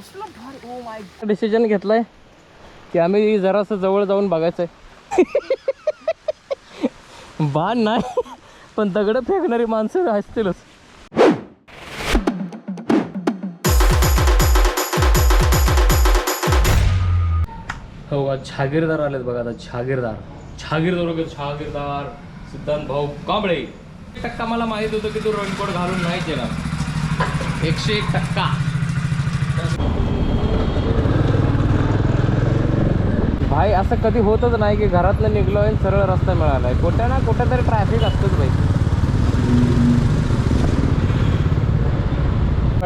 कसलं भारी. Oh my decision घेतलाय की आम्ही जरासं जवळ जाऊन बघायचंय. बाण नाही पण दगड फेकणारी माणसं असतीलच. हो आज छागीरदार आलेत बघा आता छागीरदार. छागीरदार वगैरे छागीरदार. सिद्धांत भाऊ कांबळे. टक्का मला माहीत होतं की तू रेनकोट घालून नाही येणार एकशे एक टक्का. भाई असं कधी होतच नाही की घरातलं निघलो आणि सरळ रस्ता मिळाला आहे कुठे ना कुठे तरी ट्रॅफिक असतंच भाई.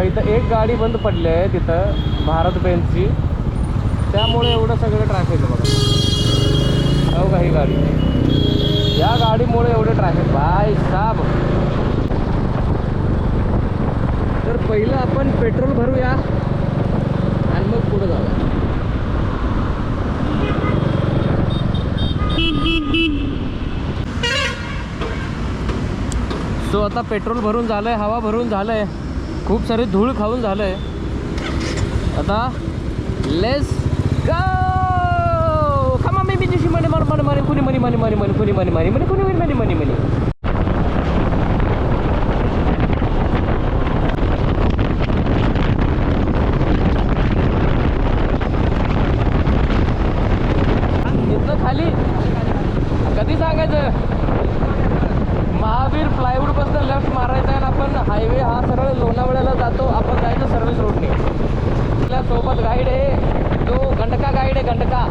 इथं एक गाडी बंद पडली आहे तिथं भारत बेंचची त्यामुळे एवढं सगळं ट्रॅफिक आहे बघा. हो काही गाडी? या गाडीमुळे एवढं ट्रॅफिक भाई साब. तर पहिलं आपण पेट्रोल भरूया आणि मग पुढे जाऊया. आता पेट्रोल भरून झालं आहे हवा भरून झालं आहे खूप सारी धूळ खाऊन झालं आहे आता लेस का खमा मी मी दिशी मने मने मने कुणी मनी मनी मनी मनी कुणी मनी मनी मनी कुणी मनी मनी मनी मनी लेफ्ट मारायचा आहे आणि आपण हायवे हा सरळ लोणावळ्याला जातो. आपण जायचं सरळ रोडने आपल्यासोबत गाईड आहे. तो गंडका गाईड आहे गंडका.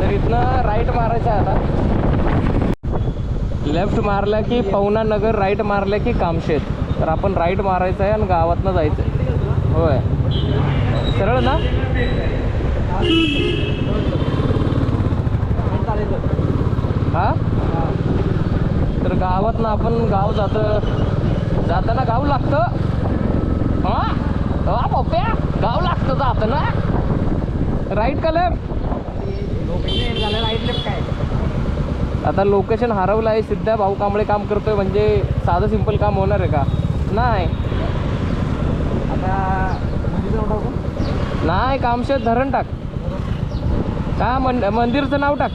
तर इथनं राईट मारायचं आहे आता. लेफ्ट मारला की पवना नगर राईट मारल्या की कामशेत. तर आपण राईट मारायचं आहे आणि गावातनं जायचं आहे. होय. सरळ ना हा तर गावातनं आपण गाव जातं. जाताना गाव लागतं. हा? पप्प्या गाव लागतं जाताना. राईट का लेफ्ट राईट लेफ्ट काय आता लोकेशन हरवलं आहे. सिद्धा भाऊ कांबळे काम करतोय. म्हणजे साधं सिंपल काम होणार आहे का? नाही. आता नाही कामशेत धरण टाक. का? मंदिरचं नाव टाक.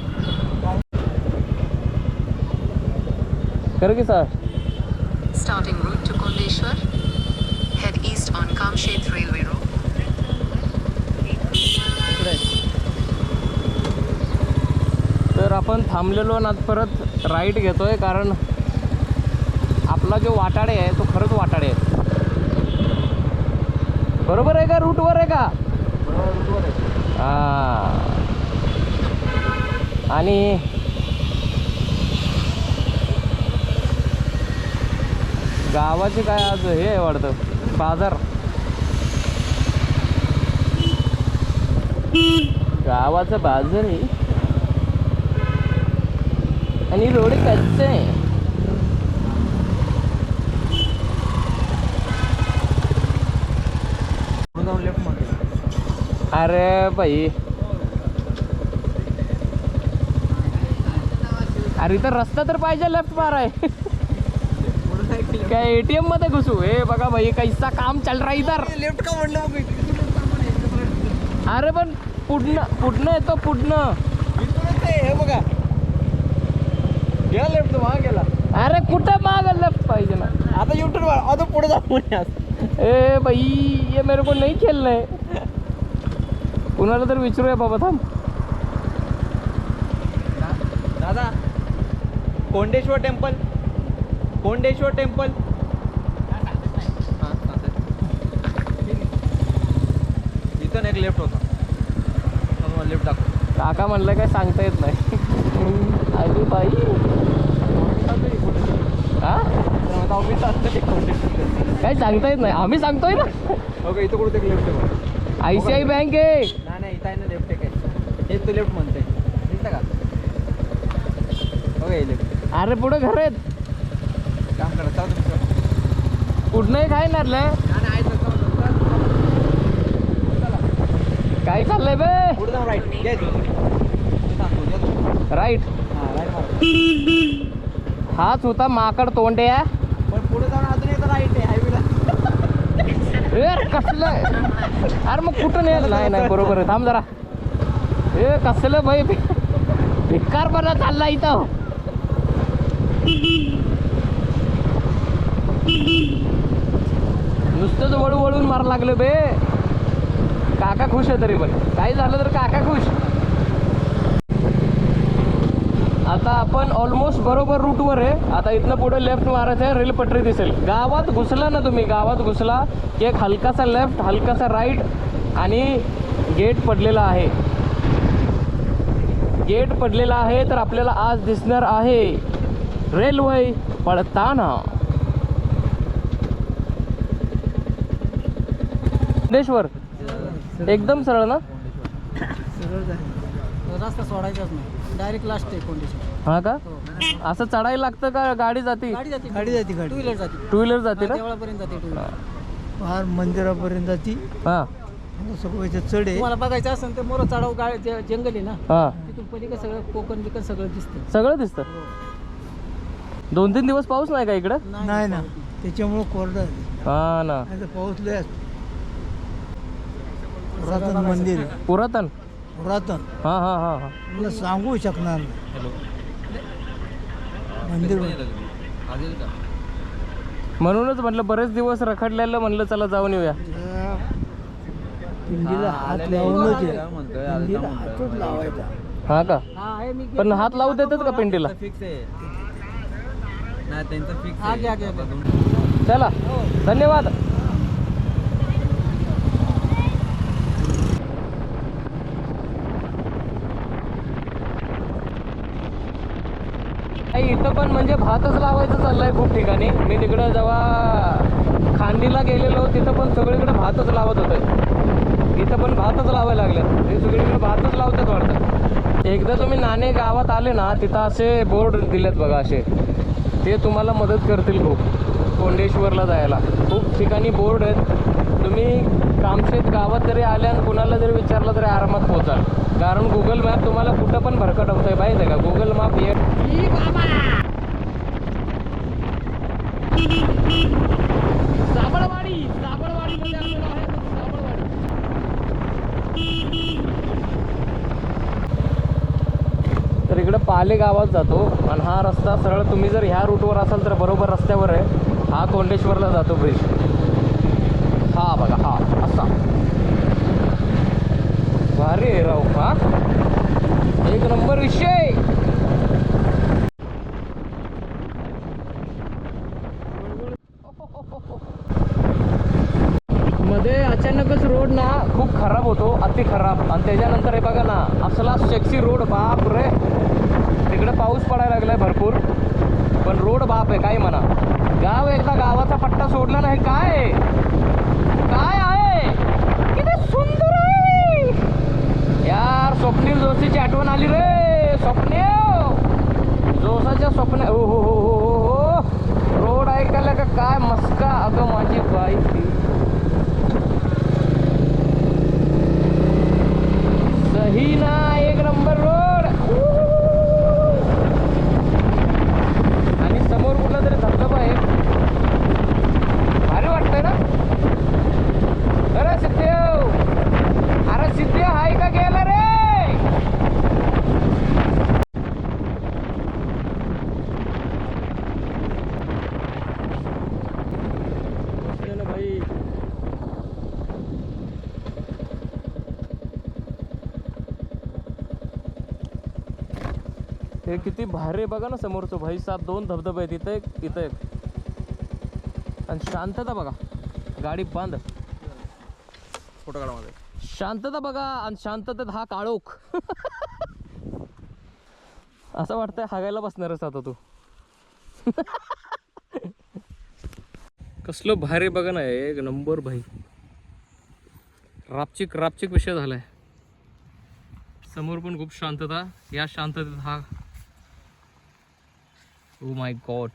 कर की sir Starting route to Kondeshwar. Head east on Kamshet Railway Road. तर आपण थांबलेलो ना परत राईट घेतोय कारण आपला जो वाटाडे आहे तो खरंच वाटाडे आहे. बरोबर आहे का? रूटवर आहे का? हा. आणि गावाचे काय आज हे आहे वाटतं? बाजार. गावाचा बाजार आहे. आणि रोड कच्चे आहे. अरे भाई अरे इथं रस्ता तर पाहिजे लेफ्ट माराय आहे. काय एटीएममध्ये घुसू. हे बघा भाई कैसा काम चल रहा इधर. लेफ्ट का म्हणलं मग आहे. अरे पण पुढनं पुढनं येतो पुढनं. आहे, हे बघा. गेला लेफ्ट हा गेला. अरे कुठं माग लेफ्ट पाहिजे ना? आता युट्यूब आता पुढे जाऊ. ए भाई ये मेरे को नहीं खेलना है. कुणाला तर विचारूया बाबा थांब. दादा कोंडेश्वर टेम्पल. कोंडेश्वर टेम्पल. इथं एक लेफ्ट होता. लेफ्ट दाखव. काका म्हणलं काय सांगता येत नाही. अरे बाई. हा? काय सांगता येत नाही. आम्ही सांगतोय ना. ओके इथं कुठं एक लेफ्ट आहे. आय सी आय बँक आहे. नाही नाही इथं आहे ना लेफ्ट आहे. काय हे तू लेफ्ट म्हणते का? Okay left. अरे पुढे घर आहेत. काम करा चालू तुमचं. कुठनंही काय चला. काय चाललंय बे? राईट हां हाच होता माकड तोंड्या पण पुढे जाऊन अजून एकदा राईट आहे हायवेला कसलं? अरे मग कुठं नाही नाही नाही बरोबर थांब जरा. हे कसलं बाई भिकार बरा चालला इथं. नुसतंच वळू वळून मार लागलं बे. काका खुश आहे तरी पण. काही झालं तर काका खुश. आता आपण ऑलमोस्ट बरोबर रूटवर आहे. आता इथनं पुढे लेफ्ट मारायचं आहे रेल पटरी दिसेल. गावात घुसला ना तुम्ही गावात घुसला. की एक हलकासा लेफ्ट हलकासा राईट आणि गेट पडलेला आहे. गेट पडलेला आहे तर आपल्याला आज दिसणार आहे रेल्वे पडताना सिद्धेश्वर. एकदम सरळ ना? रस्ता सोडायचाच नाही. डायरेक्ट लास्ट आहे कंडिशन हा का? असं चढायला लागतं का गाडी जाते? गाडी जाते. गाडी जाते गाडी. टू व्हीलर जाते. टू व्हीलर जाते ना? देवळापर्यंत जाते टू व्हीलर फार मंदिरापर्यंत जाती. हा. सगळं याच्यात चढ आहे. तुम्हाला बघायचं असेल तर मोर चढाव गाडी जे- जंगल आहे ना? हा. तिथून पलीकडे सगळं कोकण बिकन सगळं दिसतं. सगळं दिसतं? दोन तीन दिवस पाऊस नाही का इकडं? नाही ना. त्याच्यामुळं कोरडं आहे. हा ना. तर पाऊस लय असतो. पुरातन मंदिर. आहे पुरातन? पुरातन. हा हा हा हा. तुला सांगू शकणार नाही. मंदिर म्हणूनच म्हटलं बरेच दिवस रखडलेलं म्हणलं चला जाऊन येऊया. त्या पिंडीला हात लावूनच आहे. पिंडीला हातच लावायचा. हा का? हा पण हात लावू देतात का घ्या. चला. धन्यवाद. नाही, इथं पण म्हणजे भातच लावायचं चाललंय खूप ठिकाणी. मी तिकडं जेव्हा खांदीला गेलेलो तिथं पण सगळीकडे भातच लावत होते. इथं पण भातच लावायला लागल्यात. ते सगळीकडे भातच लावतात वाटतं. एकदा तुम्ही नाणे गावात आले ना तिथं असे बोर्ड दिलेत बघा असे. ते तुम्हाला मदत करतील खूप. कोंडेश्वरला जायला. खूप ठिकाणी बोर्ड आहेत. तुम्ही कामशेत गावात जरी आल्या आणि कुणाला जरी विचारलं तरी आरामात पोहोचाल. कारण गुगल मॅप तुम्हाला कुठं पण भरकटवतोय माहिती आहे का? गुगल मॅप हे तर इकडं पाले गावात जातो आणि हा रस्ता सरळ तुम्ही जर ह्या रूटवर असाल तर बरोबर रस्त्यावर आहे. हा कोंडेश्वरला जातो ब्रिज हा बघा हा असा भारी आहे राव हा एक नंबर विषय. मध्ये अचानकच रोड ना खूप खराब होतो अति खराब. आणि त्याच्यानंतर हे बघा ना असला सेक्सी रोड बाप रे. तिकडे पाऊस पडायला लागलाय भरपूर. पण रोड बाप आहे काय म्हणा. गाव एकदा गावाचा पट्टा सोडला नाही काय आहे? काय आहे किती सुंदर आहे यार स्वप्नील जोशीची आठवण आली रे. स्वप्नील! जोसाच्या स्वप्न हो हो हो हो हो हो. रोड ऐकायला का काय मस्का? अगं माझी बाई. ती सही ना एक नंबर रोड आणि समोर कुठला तरी धबधबा आहे भारी वाटतंय ना अरे सिद्धेव अरे सिद्धेव हाय का गेला रे भाई हे किती भारी बघा ना समोरचं. भाई सात दोन धबधबे आहेत इथं एक इथं एक. आणि शांतता बघा. गाडी बांध फोटो काढा माझा शांतता बघा आणि शांततेत हा काळोख. असं वाटतंय हागायला बसणारच आता तू. कसलं भारी बघा ना एक नंबर भाई. रापचिक रापचिक विषय झालाय. समोर पण खूप शांतता. या शांततेत हा ओ माय गॉड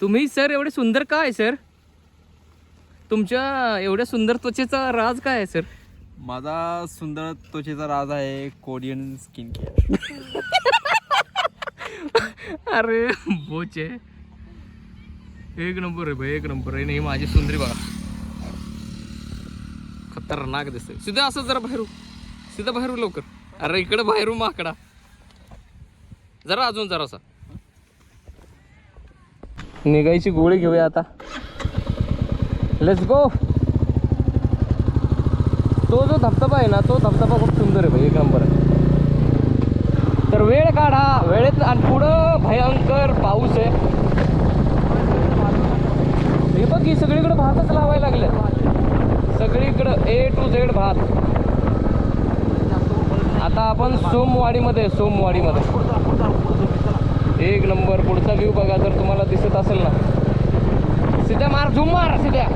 तुम्ही सर एवढे सुंदर काय सर तुमच्या एवढ्या सुंदर त्वचेचा राज काय आहे सर माझा सुंदर त्वचेचा राज आहे कोरियन स्किन केअर अरे बोचे एक नंबर आहे भाई एक नंबर आहे. नाही माझी सुंदरी बघा. खतरनाक दिसतंय. सिधा असं जरा बाहेर. सिधा बाहेर लवकर. अरे इकडे बाहेर माकडा. जरा अजून जरासा. निघायची गोळी घेऊया आता. लेट्स गो तो जो धबधबा आहे ना तो धबधबा खूप सुंदर आहे भाई एक नंबर आहे. तर वेळ काढा वेळेत आणि पुढं भयंकर पाऊस आहे. हे बघ ही सगळीकडे भातच लावायला लागले सगळीकडं ए टू झेड भात. आता आपण सोमवाडीमध्ये सोमवाडीमध्ये एक नंबर पुढचा व्ह्यू बघा जर तुम्हाला दिसत असेल ना. सिद्धा मार झुम मार सिध्या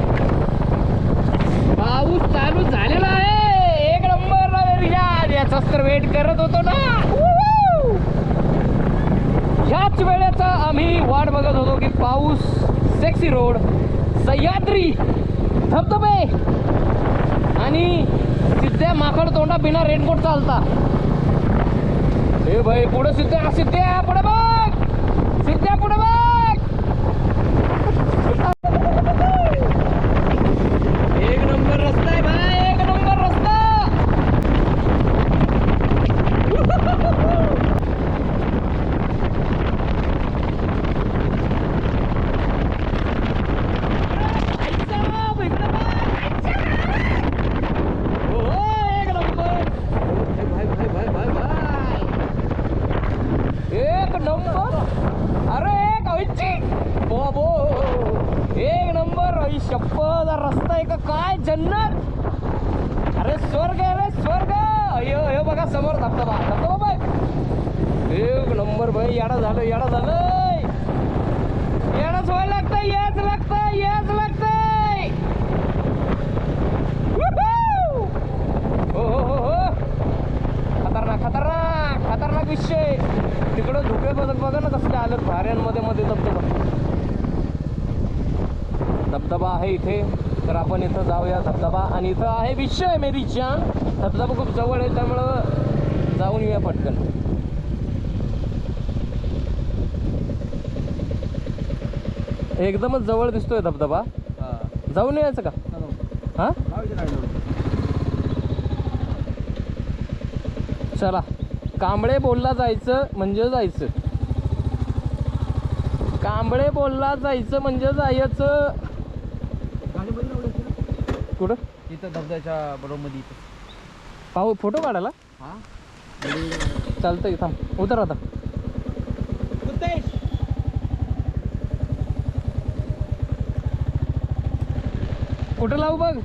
पाऊस चालू झालेला आहे. एक नंबर याचाच तर वेट करत होतो ना. ह्याच वेळेचा आम्ही वाट बघत होतो की पाऊस सेक्सी रोड सह्याद्री धबधबे. आणि सिद्ध्या माकड तोंडा बिना रेनकोट चालता. हे भाई पुढे सिद्ध्या सिद्ध्या पुढे बघ. सिद्ध्या पुढे बघ. एक नंबर रस्ता आहे भाई एक नंबर रस्ता. एक नंबर एक बाबो एक नंबर आई शप्पद रस्ता आहे का? काय? जन्नत. अरे स्वर्ग आहे रे स्वर्ग. अयो हे बघा समोर धबधबा. धबधबा बघ. एक नंबर भाई याडा झालं याडा झालं याडाच व्हायला लागतंय याच लागत याच लागतंय. हो हो हो हो. खतरनाक खतरनाक खतरनाक विषय. तिकडं झोपे बघत बघा ना कसं आलं भाऱ्यांमध्ये मध्ये धबधबा. धबधबा आहे इथे. तर आपण इथं जाऊया धबधबा. आणि इथं आहे विषय मेरी जान. धबधबा खूप जवळ आहे त्यामुळं जाऊन येऊया पटकन. एकदमच जवळ दिसतोय धबधबा. जाऊन यायचं का? हा? चला. कांबळे बोलला जायचं म्हणजे जायचं. कांबळे बोलला जायचं म्हणजे जायचं. कुठं? इथं धबधब्याच्या बरोबर मध्ये इथं. पाहू फोटो काढायला? हा. चालतंय थांब. उतर आता. कुठं लावू बघ?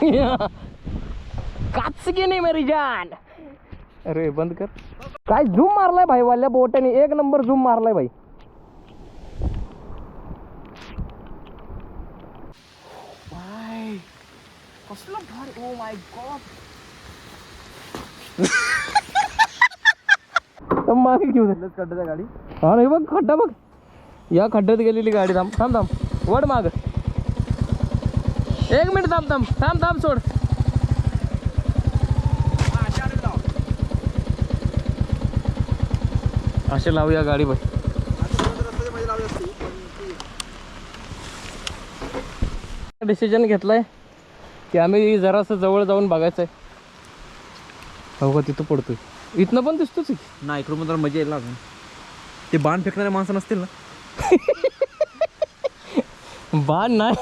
काच की नाही मेरी जान. अरे बंद कर. काय झूम मारलाय भाई वाल्या बोटाने. एक नंबर झूम मारलाय भाई. तर मागे घेऊ दे. खड्ड्याच्या गाडी. हा नाही बघ खड्डा बघ. या खड्ड्यात गेलेली गाडी थांब थांब थांब. वड माग. एक मिनिट थांब थांब. थांब थांब सोड. असे लावूया गाडी बघ डिसिजन घेतलाय की आम्ही जरासं जवळ जाऊन बघायचं आहे हो का तिथं पडतोय. इथनं पण दिसतोच की. नाही इकडून तर मजा येईल अजून ते बाण फेकणारे माणसं नसतील ना? बाण नाही.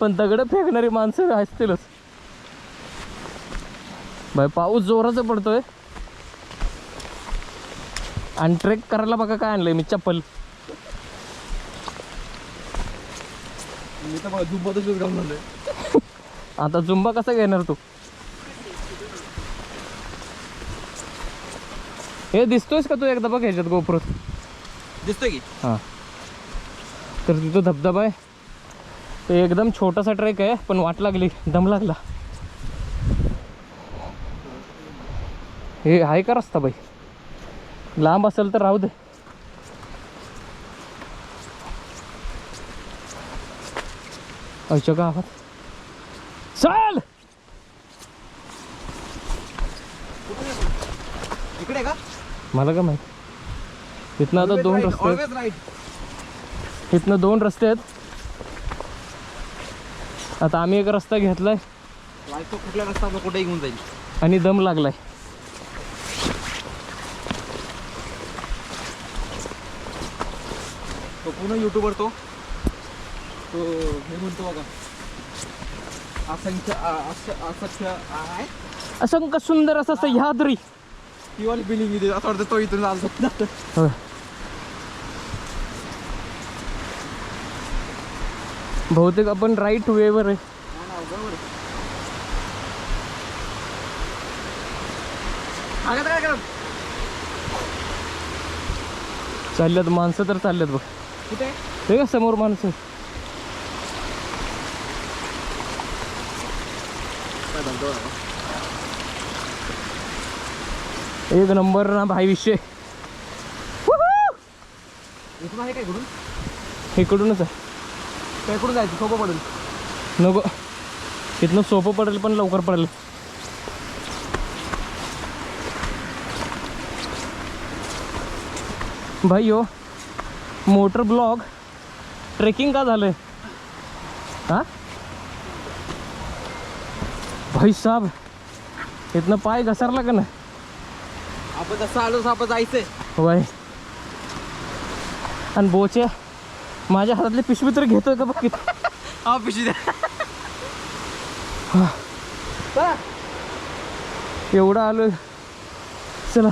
पण दगड फेकणारी माणसं असतीलच. भाई पाऊस जोराचा पडतोय. आणि ट्रेक करायला बघा काय आणलंय मी चप्पल. आता जुंबा कसा घेणार तू? हे दिसतोयस का तू एकदा बघ ह्याच्यात गोपुरात दिसतोय की? हां. तर तिथं धबधबा आहे. ते एकदम छोटासा ट्रेक आहे पण वाट लागली दम लागला. हे आहे का रस्ता बाई? लांब असेल तर राहू दे. आमच्या गावात. चल! इकडे का? मला काय माहिती? इथनं आता दोन रस्ते आहेत. इथनं दोन रस्ते आहेत. आता आम्ही एक रस्ता घेतलाय. तो कुठला रस्ता कुठेही घेऊन जाईल. आणि दम लागलाय. तो पूर्ण युट्यूबर तो. तो हे म्हणतो बघा. असंख्य असंख्य आहे. असंख्य सुंदर असं सह्याद्री. ती वाली बिलिंग असं वाटतं तो इथून आज बहुतेक आपण राईट वेवर आहे. चालल्यात माणसं तर चालल्यात बघ. कुठे? ते का समोर माणसं? एक नंबर ना भाई विषय. इकडूनच आहे. काय जायचं? सोपं पडेल. नको. इथनं सोपं पडेल पण लवकर पडेल. भाई हो मोटर ब्लॉक ट्रेकिंग का झालंय? हा? भाई साहब इथनं पाय घसरला का ना आपण आलो तसं आपण जायचंय. वय आणि बोचे माझ्या हातातली पिशवी तर घेतोय का बघ हा पिशी द्या. एवढं आलोय. चला.